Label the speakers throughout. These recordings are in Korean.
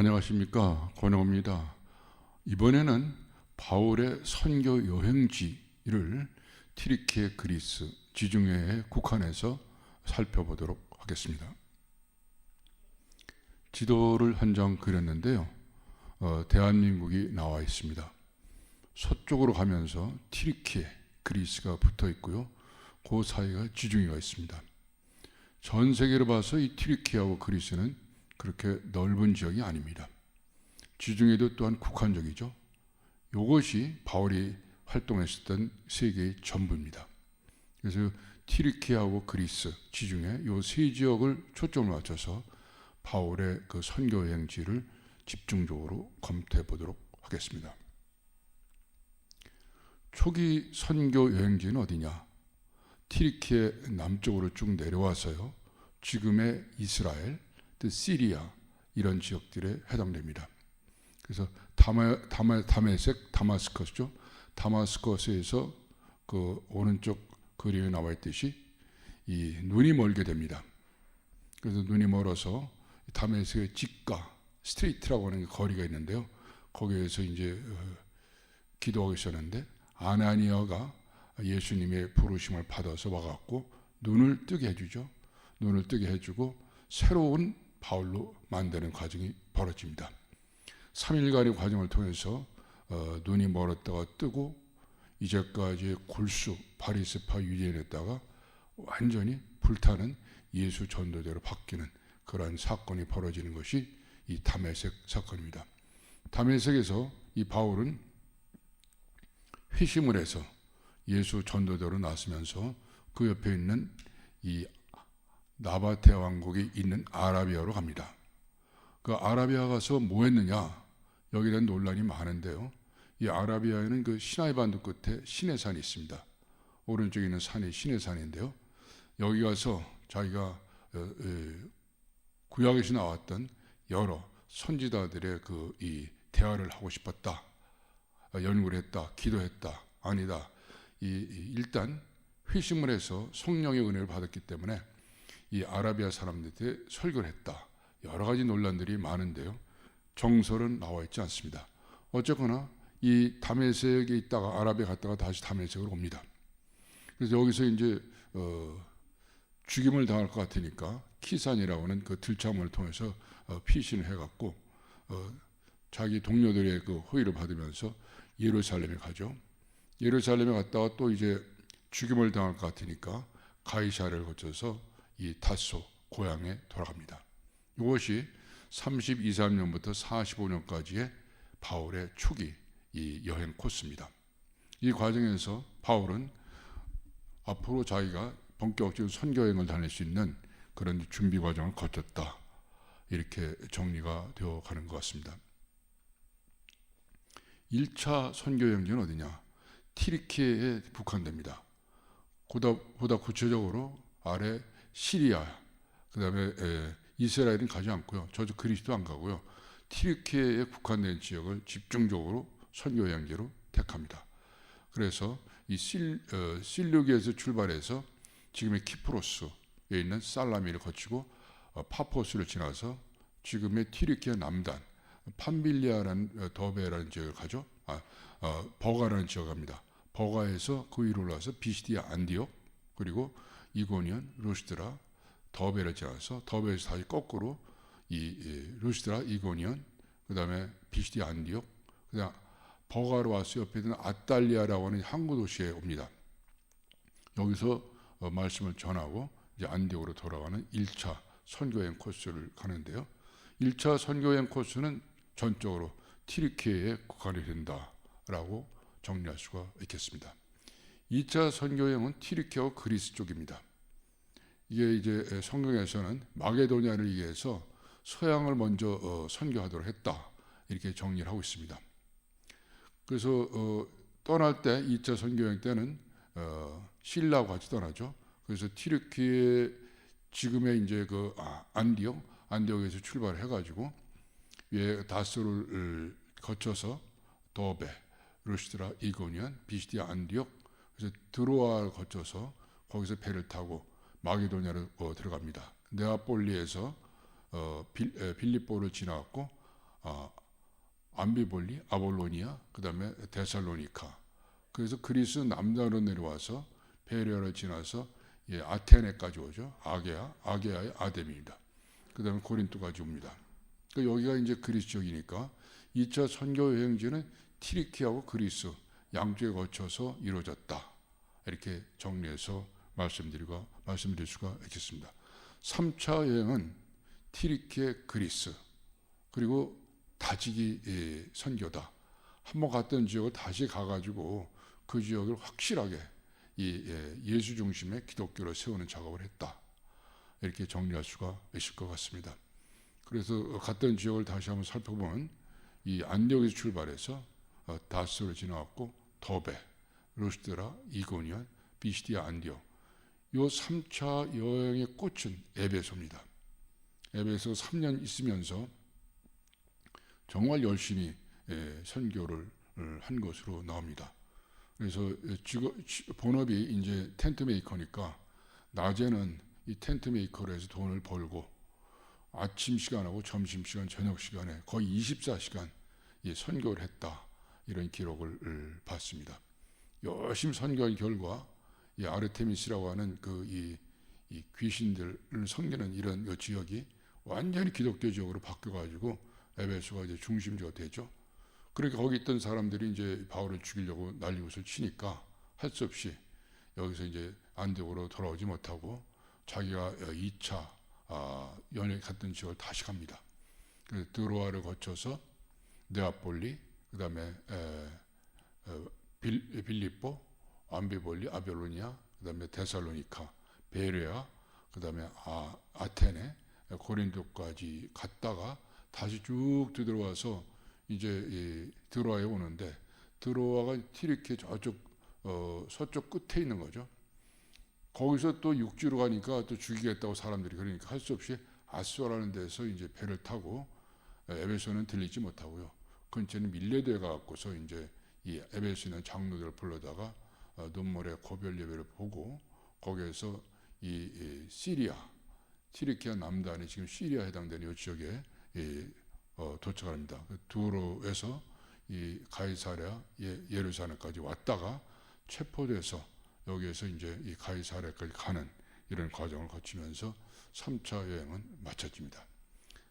Speaker 1: 안녕하십니까 권영호입니다. 이번에는 바울의 선교 여행지를 티리키의 그리스 지중해에 국한해서 살펴보도록 하겠습니다. 지도를 한 장 그렸는데요. 어, 대한민국이 나와 있습니다. 서쪽으로 가면서 티리키에 그리스가 붙어 있고요. 그 사이가 지중해가 있습니다. 전 세계로 봐서 이 티리키하고 그리스는 그렇게 넓은 지역이 아닙니다. 지중해도 또한 국한적이죠. 이것이 바울이 활동했었던 세계의 전부입니다. 그래서 티리키하고 그리스, 지중해 이 세 지역을 초점을 맞춰서 바울의 그 선교 여행지를 집중적으로 검토해 보도록 하겠습니다. 초기 선교 여행지는 어디냐? 티리키의 남쪽으로 쭉 내려와서요. 지금의 이스라엘, 또 시리아 이런 지역들에 해당됩니다. 그래서 다마, 다마, 다메섹, 다마스커스죠. 다마스커스에서 그 오른쪽 그림에 나와 있듯이 이 눈이 멀게 됩니다. 그래서 눈이 멀어서 다메섹의 직가 스트리트라고 하는 거리가 있는데요. 거기에서 이제 어, 기도하고 있었는데 아나니아가 예수님의 부르심을 받아서 와갖고 눈을 뜨게 해주죠. 눈을 뜨게 해주고 새로운 바울로 만드는 과정이 벌어집니다. 3일간의 과정을 통해서 어, 눈이 멀었다가 뜨고 이제까지 골수 바리스파 유대인했다가 완전히 불타는 예수 전도대로 바뀌는 그러한 사건이 벌어지는 것이 이 다메섹 사건입니다. 다메섹에서 이 바울은 회심을 해서 예수 전도대로 나서면서 그 옆에 있는 이 나바테 왕국이 있는 아라비아로 갑니다. 그 아라비아 가서 뭐 했느냐? 여기에 대한 논란이 많은데요. 이 아라비아에는 그 시나이 반도 끝에 시내산이 있습니다. 오른쪽에 있는 산이 시내산인데요. 여기 가서 자기가 어, 어, 구약에서 나왔던 여러 선지자들의 그 이 대화를 하고 싶었다. 어, 연구를 했다. 기도했다. 아니다. 이 일단 회심을 해서 성령의 은혜를 받았기 때문에 이 아라비아 사람들한테 설교를 했다. 여러 가지 논란들이 많은데요. 정설은 나와 있지 않습니다. 어쨌거나 이 다메섹에 있다가 아라비아 갔다가 다시 다메섹으로 옵니다. 그래서 여기서 이제 어, 죽임을 당할 것 같으니까 키산이라고 하는 그 들참을 통해서 어, 피신을 해갖고 어, 자기 동료들의 그 호의를 받으면서 예루살렘에 가죠. 예루살렘에 갔다가 또 이제 죽임을 당할 것 같으니까 가이샤를 거쳐서 이 다소 고향에 돌아갑니다. 이것이 32, 3년부터 45년까지의 바울의 초기 이 여행 코스입니다. 이 과정에서 바울은 앞으로 자기가 본격적인 선교 여행을 다닐 수 있는 그런 준비 과정을 거쳤다. 이렇게 정리가 되어 가는 것 같습니다. 1차 선교 여행지는 어디냐? 티리키에 국한됩니다. 보다, 보다 구체적으로 아래 시리아, 그 다음에 이스라엘은 가지 않고요. 저도 그리스도 안 가고요. 티리키에 국한된 지역을 집중적으로 선교 여행지로 택합니다. 그래서 이 실, 어, 실루기에서 출발해서 지금의 키프로스에 있는 살라미를 거치고 어, 파포스를 지나서 지금의 티리키의 남단 판빌리아라는 어, 더베라는 지역을 가죠. 아, 어, 버가라는 지역 갑니다. 버가에서 그 위로 올라서 비시디아 안디옥 그리고 이고니언 루스드라 더베를 지나서 더베에서 다시 거꾸로 이, 이 루스드라 이고니언 그 다음에 비시디아 안디옥 그 다음 버가로 와서 옆에 있는 아달리아라고 하는 항구 도시에 옵니다. 여기서 어, 말씀을 전하고 이제 안디옥으로 돌아가는 1차 선교행 코스를 가는데요. 1차 선교행 코스는 전적으로 티리키에 국한이 된다라고 정리할 수가 있겠습니다. 2차 선교행은 티리키와 그리스 쪽입니다. 이게 이제 성경에서는 마게도니아를 위해서 서양을 먼저 어, 선교하도록 했다 이렇게 정리를 하고 있습니다. 그래서 어, 떠날 때 2차 선교행 때는 어, 신라와 같이 떠나죠. 그래서 티르키의 지금의 이제 그 아, 안디옥, 안디옥에서 출발해 가지고 위에 다스를 거쳐서 도베, 루시드라, 이고니안, 비시디아, 안디옥 그래서 드로아를 거쳐서 거기서 배를 타고 마게도냐로 어, 들어갑니다. 네아폴리에서 어, 빌, 에, 빌립보를 지나갔고 아, 암비볼리, 아볼로니아, 그 다음에 데살로니카. 그래서 그리스 남단으로 내려와서 베레아를 지나서 예, 아테네까지 오죠. 아게아, 아게아의 아뎀입니다. 그 다음에 고린토까지 옵니다. 그러니까 여기가 이제 그리스 지역이니까 2차 선교 여행지는 티리키하고 그리스 양쪽에 거쳐서 이루어졌다. 이렇게 정리해서 말씀드리고 말씀드릴 수가 있겠습니다. 3차 여행은 티리키의 그리스 그리고 다지기 예, 선교다. 한번 갔던 지역을 다시 가가지고 그 지역을 확실하게 이 예, 예수 중심의 기독교를 세우는 작업을 했다. 이렇게 정리할 수가 있을 것 같습니다. 그래서 갔던 지역을 다시 한번 살펴보면 이 안디옥에서 출발해서 어, 다스를 지나왔고 더베, 루스드라, 이고니안, 비시디아, 안디옥 요 3차 여행의 꽃은 에베소입니다. 에베소 3년 있으면서 정말 열심히 예, 선교를 어, 한 것으로 나옵니다. 그래서 직업, 본업이 이제 텐트 메이커니까 낮에는 이 텐트 메이커로 해서 돈을 벌고 아침 시간하고 점심 시간, 저녁 시간에 거의 24시간 이 선교를 했다 이런 기록을 을 봤습니다. 열심히 선교한 결과 이 아르테미스라고 하는 그이 이 귀신들을 섬기는 이런 요 지역이 완전히 기독교 지역으로 바뀌어가지고 에베소가 이제 중심지가 되죠. 그러니까 거기 있던 사람들이 이제 바울을 죽이려고 난리굿을 치니까 할 수 없이 여기서 이제 안디옥으로 돌아오지 못하고 자기가 2차 아, 연에 갔던 지역을 다시 갑니다. 그래서 드로아를 거쳐서 네아폴리, 그 다음에 빌립보, 암비볼리, 아벨로니아, 그 다음에 데살로니카, 베레아, 그 다음에 아, 아테네, 고린도까지 갔다가 다시 쭉 뒤돌아와서 이제 이 드로아에 오는데 드로아가 티리케 저쪽 어, 서쪽 끝에 있는 거죠. 거기서 또 육지로 가니까 또 죽이겠다고 사람들이 그러니까 할 수 없이 아수아라는 데서 이제 배를 타고 에베소는 들리지 못하고요. 근처는 밀레도에 가갖고서 이제 이 에베소에 있는 장로들을 불러다가 어, 눈물의 고별 예배를 보고 거기에서 이, 이 시리아 티리키아 남단이 지금 시리아 해당되는 이 지역에 이, 어, 도착합니다. 그 두로에서 이 가이사랴 예, 예루살렘까지 왔다가 체포돼서 여기에서 이제 이 가이사랴까지 가는 이런 과정을 거치면서 3차 여행은.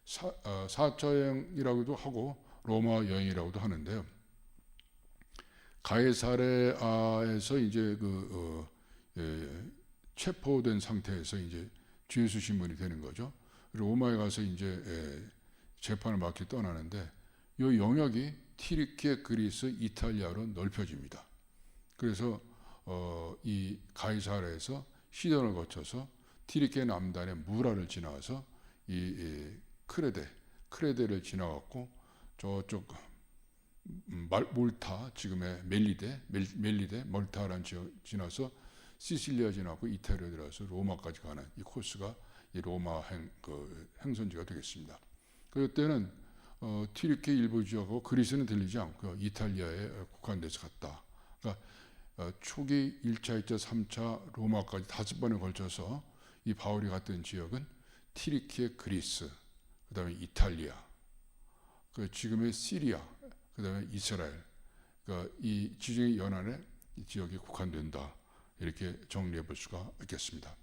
Speaker 1: 4, 어, 4차 여행이라고도 하고 로마 여행이라고도 하는데요. 가이사랴에서 이제 그 어, 예, 체포된 상태에서 이제 죄수 신분이 되는 거죠. 로마에 가서 이제 예, 재판을 맡기 떠나는데 이 영역이 티리케, 그리스, 이탈리아로 넓혀집니다. 그래서 어, 이 가이사라에서 시돈을 거쳐서 티리케 남단의 무라를 지나서 이, 이 크레데, 크레데를 지나갔고 저쪽 몰타 지금의 멜리데, 멜, 멜리데, 멀타라는 지역 지나서 시실리아 지나고 이탈리아 들어서 로마까지 가는 이 코스가 이 로마 행, 그 행선지가 되겠습니다. 그때는 어, 튀르키 일부 지역하고 그리스는 들리지 않고요. 이탈리아에 국한돼서 갔다. 그러니까 어, 초기 1차, 2차, 3차 로마까지 다섯 번에 걸쳐서 이 바울이 갔던 지역은 티리키의 그리스, 그 다음에 이탈리아, 그 지금의 시리아, 그 다음에 이스라엘, 그러니까 이 지중해 연안에 이 지역이 국한된다. 이렇게 정리해 볼 수가 있겠습니다.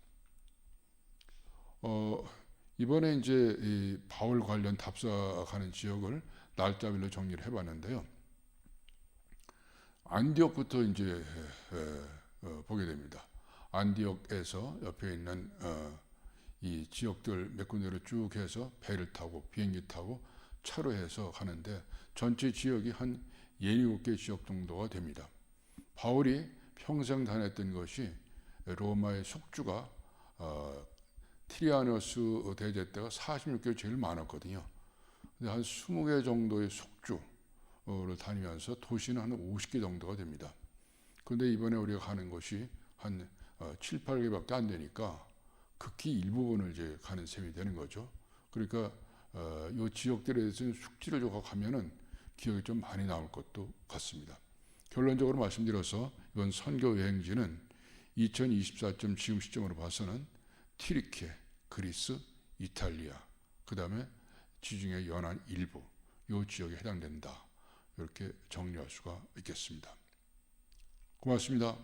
Speaker 1: 어, 이번에 이제 이 바울 관련 답사가는 지역을 날짜별로 정리를 해 봤는데요. 안디옥부터 이제 에, 어, 보게 됩니다. 안디옥에서 옆에 있는 어, 이 지역들 몇 군데를 쭉 해서 배를 타고 비행기 타고 차로 해서 가는데 전체 지역이 한 17개 지역 정도가 됩니다. 바울이 평생 다녔던 것이 로마의 속주가 어, 티리아노스 대제 때가 46개 제일 많았거든요. 근데 한 20개 정도의 속주를 다니면서 도시는 한 50개 정도가 됩니다. 근데 이번에 우리가 가는 곳이 한 7, 8개밖에 안 되니까 극히 일부분을 이제 가는 셈이 되는 거죠. 그러니까 어, 이 지역들에 대해서는 숙지를 조금 가면은 기억이 좀 많이 남을 것도 같습니다. 결론적으로 말씀드려서 이번 선교 여행지는 2024점 지금 시점으로 봐서는 티리케, 그리스, 이탈리아, 그 다음에 지중해 연안 일부 이 지역에 해당된다. 이렇게 정리할 수가 있겠습니다. 고맙습니다.